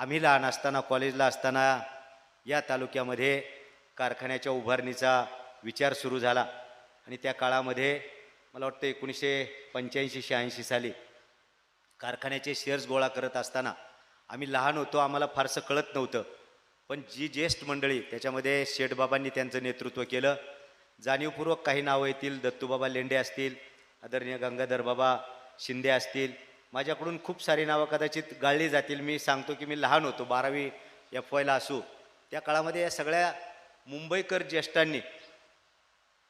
आम्ही लहान असताना कॉलेजला असताना या तालुक्यामध्ये कारखान्याच्या उभारणीचा विचार सुरू झाला. आणि त्या काळामध्ये मला वाटतं एकोणीसशे पंच्याऐंशी शहाऐंशी साली कारखान्याचे शेअर्स गोळा करत असताना आम्ही लहान होतो आम्हाला फारसं कळत नव्हतं. पण जी ज्येष्ठ मंडळी त्याच्यामध्ये शेठबाबांनी त्यांचं नेतृत्व केलं. जाणीवपूर्वक काही नावं येतील दत्तूबाबा लेंडे असतील आदरणीय गंगाधर बाबा शिंदे असतील माझ्याकडून खूप सारी नावं कदाचित गाळली जातील. मी सांगतो की मी लहान होतो बारावी एफ वायला असू. त्या काळामध्ये या सगळ्या मुंबईकर ज्येष्ठांनी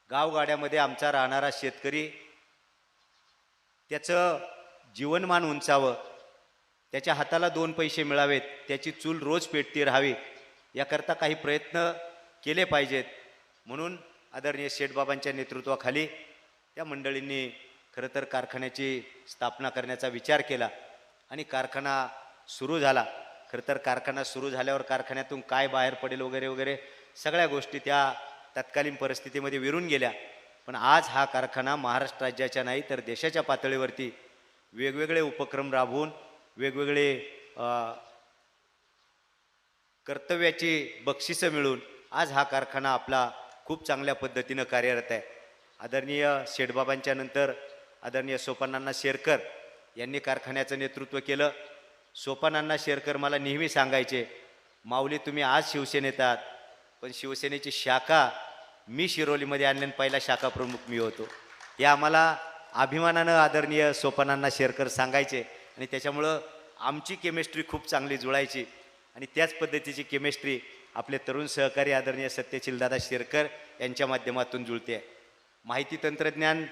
गावगाड्यामध्ये आमचा राहणारा शेतकरी त्याचं जीवनमान उंचावं त्याच्या हाताला दोन पैसे मिळावेत त्याची चूल रोज पेटती राहावी याकरता काही प्रयत्न केले पाहिजेत. म्हणून आदरणीय शेठबाबांच्या नेतृत्वाखाली त्या मंडळींनी खरं तर कारखान्याची स्थापना करण्याचा विचार केला आणि कारखाना सुरू झाला. खरं तर कारखाना सुरू झाल्यावर कारखान्यातून काय बाहेर पडेल वगैरे वगैरे सगळ्या गोष्टी त्या तत्कालीन परिस्थितीमध्ये विरून गेल्या. पण आज हा कारखाना महाराष्ट्र राज्याच्या नाही तर देशाच्या पातळीवरती वेगवेगळे उपक्रम राबवून वेगवेगळे कर्तव्याची बक्षिसं मिळून आज हा कारखाना आपला खूप चांगल्या पद्धतीनं कार्यरत आहे. आदरणीय शेठबाबांच्या नंतर आदरणीय सोपानांना शेरकर यांनी कारखान्याचं नेतृत्व केलं. सोपानांना शेरकर मला नेहमी सांगायचे माऊली तुम्ही आज शिवसेनेत आहात पण शिवसेनेची शाखा मी शिरोलीमध्ये आणल्याने पहिला शाखा प्रमुख मी होतो. हे आम्हाला अभिमानानं आदरणीय सोपानांना शेरकर सांगायचे आणि त्याच्यामुळं आमची केमिस्ट्री खूप चांगली जुळायची आणि त्याच पद्धतीची केमिस्ट्री आपले तरुण सहकारी आदरणीय सत्यशील दादा शेरकर यांच्या माध्यमातून जुळते. माहिती तंत्रज्ञान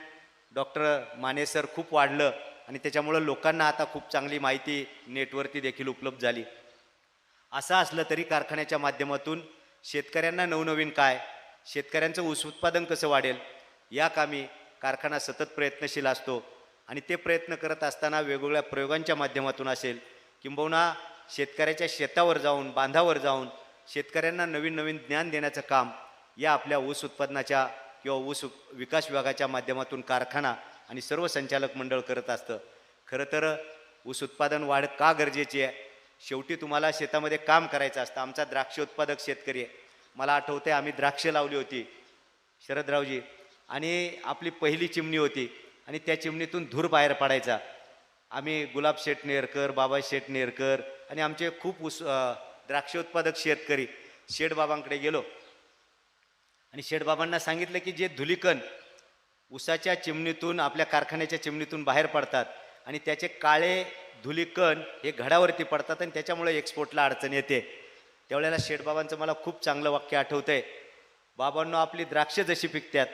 डॉक्टर माने सर खूप वाढलं आणि त्याच्यामुळं लोकांना आता खूप चांगली माहिती नेटवरती देखील उपलब्ध झाली. असं असलं तरी कारखान्याच्या माध्यमातून शेतकऱ्यांना नवनवीन काय शेतकऱ्यांचं ऊस उत्पादन कसं वाढेल या कामी कारखाना सतत प्रयत्नशील असतो आणि ते प्रयत्न करत असताना वेगवेगळ्या प्रयोगांच्या माध्यमातून असेल. किंबहुना शेतकऱ्याच्या शेतावर जाऊन बांधावर जाऊन शेतकऱ्यांना नवीन नवीन ज्ञान देण्याचं काम या आपल्या ऊस उत्पादनाच्या किंवा ऊस विकास विभागाच्या माध्यमातून कारखाना आणि सर्व संचालक मंडळ करत असतं. खरं तर ऊस उत्पादन वाढ का गरजेची आहे? शेवटी तुम्हाला शेतामध्ये काम करायचं असतं. आमचा द्राक्ष उत्पादक शेतकरी आहे. मला आठवते आम्ही द्राक्ष लावली होती शरदरावजी. आणि आपली पहिली चिमणी होती आणि त्या चिमणीतून धूर बाहेर पडायचा. आम्ही गुलाब शेठ नेरकर बाबा शेठ नेरकर आणि आमचे खूप ऊस द्राक्ष उत्पादक शेतकरी शेठबाबांकडे गेलो. आणि शेठबाबांना सांगितलं की जे धुलिकण उसाच्या चिमणीतून आपल्या कारखान्याच्या चिमणीतून बाहेर पडतात आणि त्याचे काळे धुलिकण हे घडावरती पडतात आणि त्याच्यामुळे एक्सपोर्टला अडचण येते. त्यावेळेला शेठबाबांचं मला खूप चांगलं वाक्य आठवतं आहे बाबांनो आपली द्राक्ष जशी पिकतात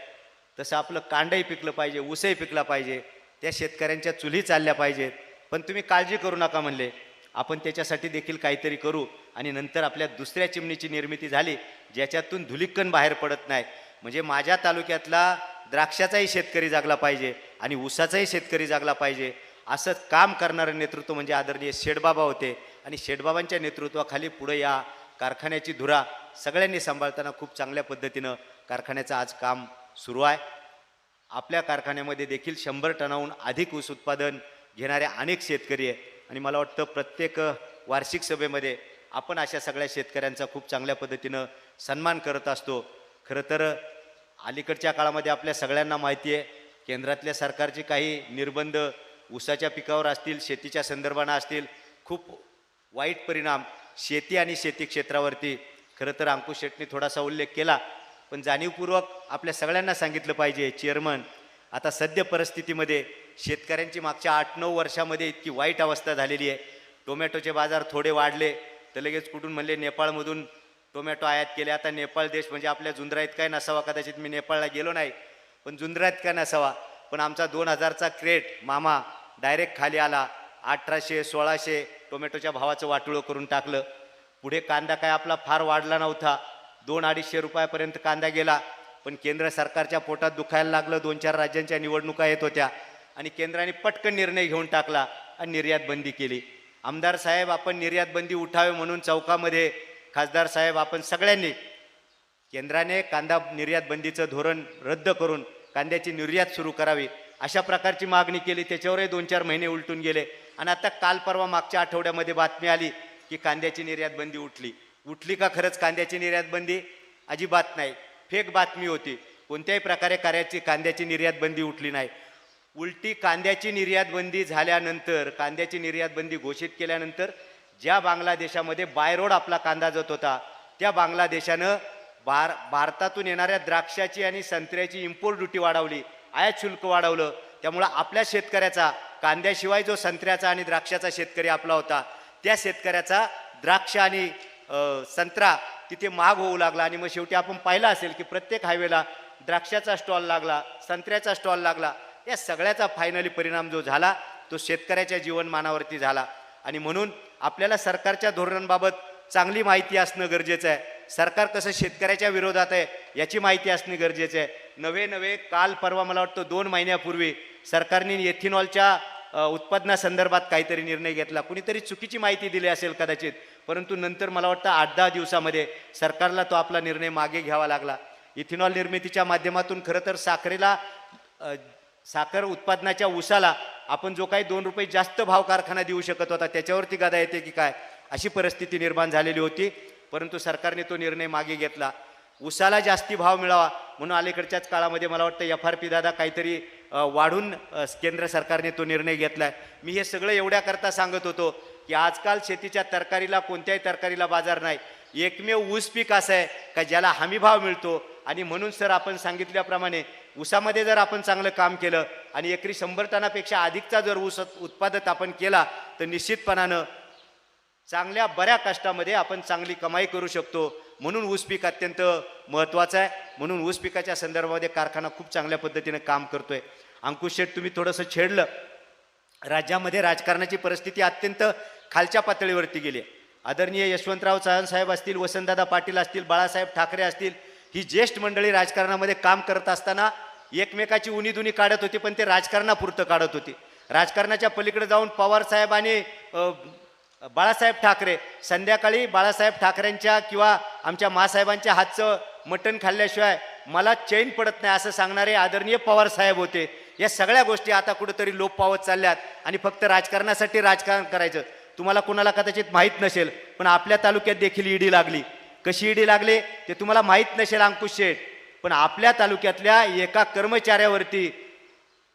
तसं आपलं कांडही पिकलं पाहिजे ऊसही पिकला पाहिजे त्या शेतकऱ्यांच्या चुली चालल्या पाहिजेत. पण तुम्ही काळजी करू नका म्हणले. आपण त्याच्यासाठी देखील काहीतरी करू. आणि नंतर आपल्या दुसऱ्या चिमणीची निर्मिती झाली ज्याच्यातून धुलिक्कन बाहेर पडत नाही. म्हणजे माझ्या तालुक्यातला द्राक्षाचाही शेतकरी जागला पाहिजे आणि ऊसाचाही शेतकरी जागला पाहिजे. असं काम करणारं नेतृत्व म्हणजे आदरणीय शेठबाबा होते. आणि शेठबाबांच्या नेतृत्वाखाली पुढे या कारखान्याची धुरा सगळ्यांनी सांभाळताना खूप चांगल्या पद्धतीनं कारखान्याचं आज काम सुरू आहे. आपल्या कारखान्यामध्ये देखील शंभर टनाहून अधिक ऊस उत्पादन घेणारे अनेक शेतकरी आहे आणि मला वाटतं प्रत्येक वार्षिक सभेमध्ये आपण अशा सगळ्या शेतकऱ्यांचा खूप चांगल्या पद्धतीनं सन्मान करत असतो. खरं तर अलीकडच्या काळामध्ये आपल्या सगळ्यांना माहिती आहे केंद्रातल्या सरकारचे काही निर्बंध ऊसाच्या पिकावर असतील शेतीच्या संदर्भानं असतील खूप वाईट परिणाम शेती आणि शेती क्षेत्रावरती. खरं तर अंकुश शेटनी थोडासा उल्लेख केला पण जाणीवपूर्वक आपल्या सगळ्यांना सांगितलं पाहिजे चेअरमन. आता सद्य परिस्थितीमध्ये शेतकऱ्यांची मागच्या आठ नऊ वर्षामध्ये इतकी वाईट अवस्था झालेली आहे. टोमॅटोचे बाजार थोडे वाढले तर लगेच कुठून म्हणले नेपाळमधून टोमॅटो आयात केले. आता नेपाळ देश म्हणजे आपल्या जुंद्रा काय नसावा कदाचित मी नेपाळला गेलो नाही पण जुंद्रा काय नसावा. पण आमचा दोन हजारचा क्रेट मामा डायरेक्ट खाली आला अठराशे सोळाशे टोमॅटोच्या भावाचं वाटुळं करून टाकलं. पुढे कांदा काय आपला फार वाढला नव्हता. दोन अडीचशे रुपयापर्यंत कांदा गेला पण केंद्र सरकारच्या पोटात दुखायला लागलं. दोन चार राज्यांच्या निवडणुका येत होत्या आणि केंद्राने पटकन निर्णय घेऊन टाकला आणि निर्यात बंदी केली. आमदार साहेब आपण निर्यात बंदी उठावे म्हणून चौकामध्ये खासदार साहेब आपण सगळ्यांनी केंद्राने कांदा निर्यात बंदीचं धोरण रद्द करून कांद्याची निर्यात सुरू करावी अशा प्रकारची मागणी केली. त्याच्यावरही दोन चार महिने उलटून गेले. आणि आता काल परवा मागच्या आठवड्यामध्ये बातमी आली की कांद्याची निर्यात बंदी उठली. उठली का खरंच कांद्याची निर्यात बंदी? अजिबात नाही. फेक बातमी होती. कोणत्याही प्रकारे कार्याची कांद्याची निर्यात बंदी उठली नाही. उलटी कांद्याची निर्यात बंदी झाल्यानंतर कांद्याची निर्यात बंदी घोषित केल्यानंतर ज्या बांगलादेशामध्ये बायरोड आपला कांदा जात होता त्या बांगलादेशानं भार भारतातून येणाऱ्या द्राक्षाची आणि संत्र्याची इम्पोर्ट ड्युटी वाढवली आयात शुल्क वाढवलं. त्यामुळं आपल्या शेतकऱ्याचा कांद्याशिवाय जो संत्र्याचा आणि द्राक्षाचा शेतकरी आपला होता त्या शेतकऱ्याचा द्राक्ष आणि संत्रा तिथे महाग होऊ लागला. आणि मग शेवटी आपण पाहिलं असेल की प्रत्येक हायवेला द्राक्षाचा स्टॉल लागला संत्र्याचा स्टॉल लागला. या सगळ्याचा फायनली परिणाम जो झाला तो शेतकऱ्याच्या जीवनमानावरती झाला. आणि म्हणून आपल्याला सरकारच्या धोरणांबाबत चांगली माहिती असणं गरजेचं आहे. सरकार कसं शेतकऱ्याच्या विरोधात आहे याची माहिती असणे गरजेचं आहे. नवे नवे काल परवा मला वाटतं दोन महिन्यापूर्वी सरकारने एथिनॉलच्या उत्पादनासंदर्भात काहीतरी निर्णय घेतला. कुणीतरी चुकीची माहिती दिली असेल कदाचित परंतु नंतर मला वाटतं आठ दहा दिवसामध्ये सरकारला तो आपला निर्णय मागे घ्यावा लागला. इथेनॉल निर्मितीच्या माध्यमातून खरं तर साखरेला साखर उत्पादनाच्या उसाला आपण जो काही दोन रुपये जास्त भाव कारखाना देऊ शकत होता त्याच्यावरती गदा येते की काय? अशी परिस्थिती निर्माण झालेली होती. परंतु सरकारने तो निर्णय मागे घेतला. उसाला जास्ती भाव मिळावा म्हणून अलीकडच्याच काळामध्ये मला वाटतं एफ आर पी दादा काहीतरी वाढून केंद्र सरकारने तो निर्णय घेतलाय. मी हे सगळं एवढ्याकरता सांगत होतो की आजकाल शेतीच्या तरकारीला कोणत्याही तरकारीला बाजार नाही. एकमेव ऊस पीक असं आहे का ज्याला हमी भाव मिळतो? आणि म्हणून सर आपण सांगितल्याप्रमाणे ऊसामध्ये जर आपण चांगलं काम केलं आणि एकरी शंभर टनापेक्षा अधिकचा जर ऊस उत्पादक आपण केला तर निश्चितपणानं चांगल्या बऱ्या कष्टामध्ये आपण चांगली कमाई करू शकतो. म्हणून ऊस पीक अत्यंत महत्त्वाचं आहे. म्हणून ऊस पिकाच्या संदर्भामध्ये कारखाना खूप चांगल्या पद्धतीने काम करतोय. अंकुश शेठ तुम्ही थोडंसं छेडलं. राज्यामध्ये राजकारणाची परिस्थिती अत्यंत खालच्या पातळीवरती गेली आहे. आदरणीय यशवंतराव चव्हाण साहेब असतील वसंतदादा पाटील असतील बाळासाहेब ठाकरे असतील ही ज्येष्ठ मंडळी राजकारणामध्ये काम करत असताना एकमेकाची उनीदुनी काढत होती पण ते राजकारणापुरतं काढत होती. राजकारणाच्या पलीकडे जाऊन पवार साहेब आणि बाळासाहेब ठाकरे संध्याकाळी बाळासाहेब ठाकरेंच्या किंवा आमच्या मासाहेबांच्या हातचं मटण खाल्ल्याशिवाय मला चैन पडत नाही असं सांगणारे आदरणीय पवार साहेब होते. या सगळ्या गोष्टी आता कुठेतरी लोप पावत चालल्यात आणि फक्त राजकारणासाठी राजकारण करायचं. तुम्हाला कोणाला कदाचित माहीत नसेल पण आपल्या तालुक्यात देखील ईडी लागली. कशी ईडी लागली? ते तुम्हाला माहीत नसेल अंकुश शेठ. पण आपल्या तालुक्यातल्या एका कर्मचाऱ्यावरती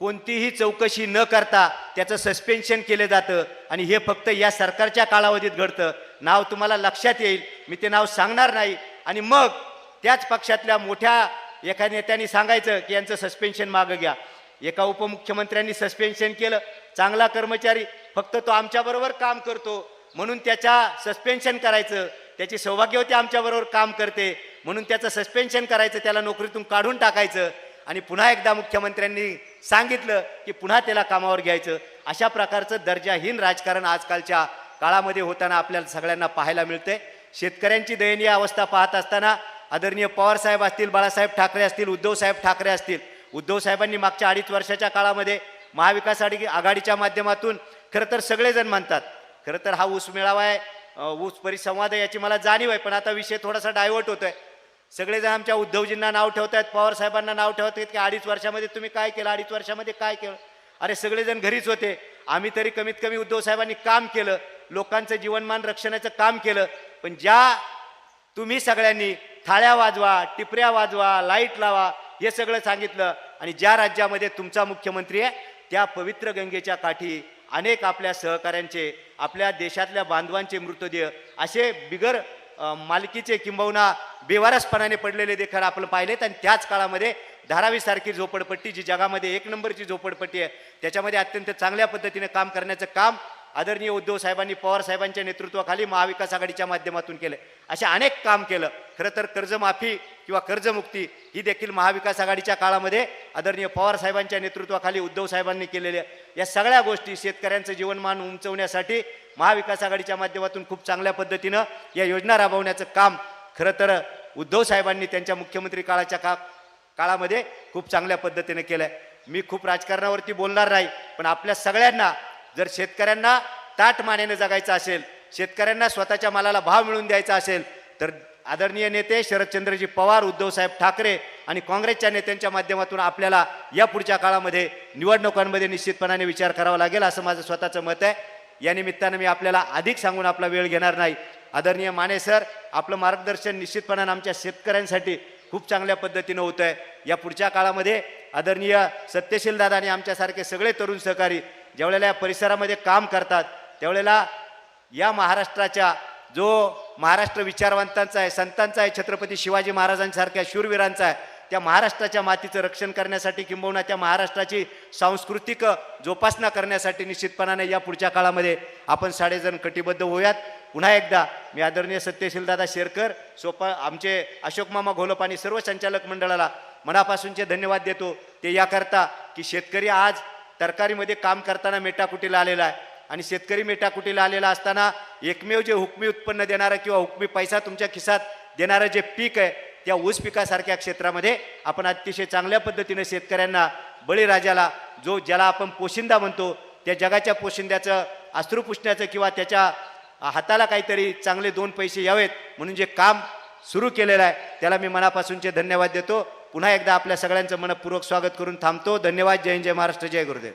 कोणतीही चौकशी न करता त्याचं सस्पेन्शन केलं जातं आणि हे फक्त या सरकारच्या कालावधीत घडतं. नाव तुम्हाला लक्षात येईल. मी ते नाव सांगणार नाही. आणि मग त्याच पक्षातल्या मोठ्या एका नेत्याने सांगायचं की यांचं सस्पेन्शन मागं घ्या. एका उपमुख्यमंत्र्यांनी सस्पेन्शन केलं. चांगला कर्मचारी फक्त तो आमच्याबरोबर काम करतो. म्हणून त्याच्या सस्पेन्शन करायचं. त्याची सौभाग्यवती आमच्याबरोबर काम करते. म्हणून त्याचं सस्पेन्शन करायचं त्याला नोकरीतून काढून टाकायचं. आणि पुन्हा एकदा मुख्यमंत्र्यांनी सांगितलं की पुन्हा त्याला कामावर घ्यायचं. अशा प्रकारचं दर्जाहीन राजकारण आजकालच्या काळामध्ये होताना आपल्याला सगळ्यांना पाहायला मिळतंय. शेतकऱ्यांची दयनीय अवस्था पाहत असताना आदरणीय पवार साहेब असतील बाळासाहेब ठाकरे असतील उद्धवसाहेब ठाकरे असतील. उद्धव साहेबांनी मागच्या अडीच वर्षाच्या काळामध्ये महाविकास आघाडीच्या माध्यमातून खरं तर सगळेजण म्हणतात खरं तर हा ऊस मेळावा आहे. ऊस परिसंवाद आहे याची मला जाणीव आहे पण आता विषय थोडासा डायव्हर्ट होतोय. सगळेजण आमच्या उद्धवजींना नाव ठेवत आहेत पवार साहेबांना नाव ठेवत आहेत की अडीच वर्षामध्ये तुम्ही काय केलं अडीच वर्षामध्ये काय केलं? अरे सगळेजण घरीच होते. आम्ही तरी कमीत कमी उद्धव साहेबांनी काम केलं लोकांचं जीवनमान रक्षणाचं काम केलं पण ज्या तुम्ही सगळ्यांनी थाळ्या वाजवा टिपऱ्या वाजवा लाइट लावा हे सगळं सांगितलं आणि ज्या राज्यामध्ये तुमचा मुख्यमंत्री आहे त्या पवित्र गंगेच्या काठी अनेक आपल्या सहकाऱ्यांचे आपल्या देशातल्या बांधवांचे मृतदेह असे बिगर मालकीचे किंबहुना बेवारसपणाने पडलेले देखील आपण पाहिलेत आणि त्याच काळामध्ये धारावीसारखी झोपडपट्टी जी जगामध्ये एक नंबरची झोपडपट्टी आहे त्याच्यामध्ये अत्यंत चांगल्या पद्धतीने काम करण्याचं काम आदरणीय उद्धव साहेबांनी पवार साहेबांच्या नेतृत्वाखाली महाविकास आघाडीच्या माध्यमातून केलं. असे अनेक काम केलं. खरं तर कर्जमाफी किंवा कर्जमुक्ती ही देखील महाविकास आघाडीच्या काळामध्ये आदरणीय पवार साहेबांच्या नेतृत्वाखाली उद्धव साहेबांनी केलेल्या या सगळ्या गोष्टी शेतकऱ्यांचं जीवनमान उंचवण्यासाठी महाविकास आघाडीच्या माध्यमातून खूप चांगल्या पद्धतीनं या योजना राबवण्याचं काम खरं तर उद्धव साहेबांनी त्यांच्या मुख्यमंत्री काळाच्या का काळामध्ये खूप चांगल्या पद्धतीने केलं आहे मी खूप राजकारणावरती बोलणार नाही पण आपल्या सगळ्यांना जर शेतकऱ्यांना ताट मानेनं जगायचं असेल शेतकऱ्यांना स्वतःच्या मालाला भाव मिळवून द्यायचा असेल तर आदरणीय नेते शरदचंद्रजी पवार उद्धवसाहेब ठाकरे आणि काँग्रेसच्या नेत्यांच्या माध्यमातून आपल्याला या पुढच्या काळामध्ये निवडणुकांमध्ये निश्चितपणाने विचार करावा लागेल असं माझं स्वतःचं मत आहे. या निमित्तानं मी आपल्याला अधिक सांगून आपला वेळ घेणार नाही. आदरणीय माने सर आपलं मार्गदर्शन निश्चितपणानं आमच्या शेतकऱ्यांसाठी खूप चांगल्या पद्धतीनं होतं आहे या पुढच्या काळामध्ये आदरणीय सत्यशील दादा आणि आमच्यासारखे सगळे तरुण सहकारी ज्यावेळेला या परिसरामध्ये काम करतात त्यावेळेला या महाराष्ट्राच्या जो महाराष्ट्र विचारवंतांचा आहे संतांचा आहे छत्रपती शिवाजी महाराजांसारख्या शूरवीरांचा आहे त्या महाराष्ट्राच्या मातीचं रक्षण करण्यासाठी किंबहुना त्या महाराष्ट्राची सांस्कृतिक जोपासना करण्यासाठी निश्चितपणाने या पुढच्या काळामध्ये आपण साडेजण कटिबद्ध होऊयात. पुन्हा एकदा मी आदरणीय सत्यशीलदादा शेरकर सोपा आमचे अशोक मामा घोलप आणि सर्व संचालक मंडळाला मनापासूनचे धन्यवाद देतो. ते याकरता की शेतकरी आज तरकारीमध्ये काम करताना मेटाकुटीला आलेला आहे. आणि शेतकरी मेटाकुटीला आलेला असताना एकमेव जे हुकमी उत्पन्न देणारं किंवा हुकमी पैसा तुमच्या खिसात देणारं जे पीक आहे त्या ऊस पिकासारख्या क्षेत्रामध्ये आपण अतिशय चांगल्या पद्धतीने शेतकऱ्यांना बळीराजाला जो ज्याला आपण पोशिंदा म्हणतो त्या जगाच्या पोशिंद्याचं अश्रू पुसण्याचं किंवा त्याच्या हाताला काहीतरी चांगले दोन पैसे यावेत म्हणून जे काम सुरू केलेलं आहे त्याला मी मनापासूनचे धन्यवाद देतो. पुन्हा एकदा आपल्या सगळ्यांचं मनपूर्वक स्वागत करून थांबतो. धन्यवाद. जय जय महाराष्ट्र जय गुरुदेव.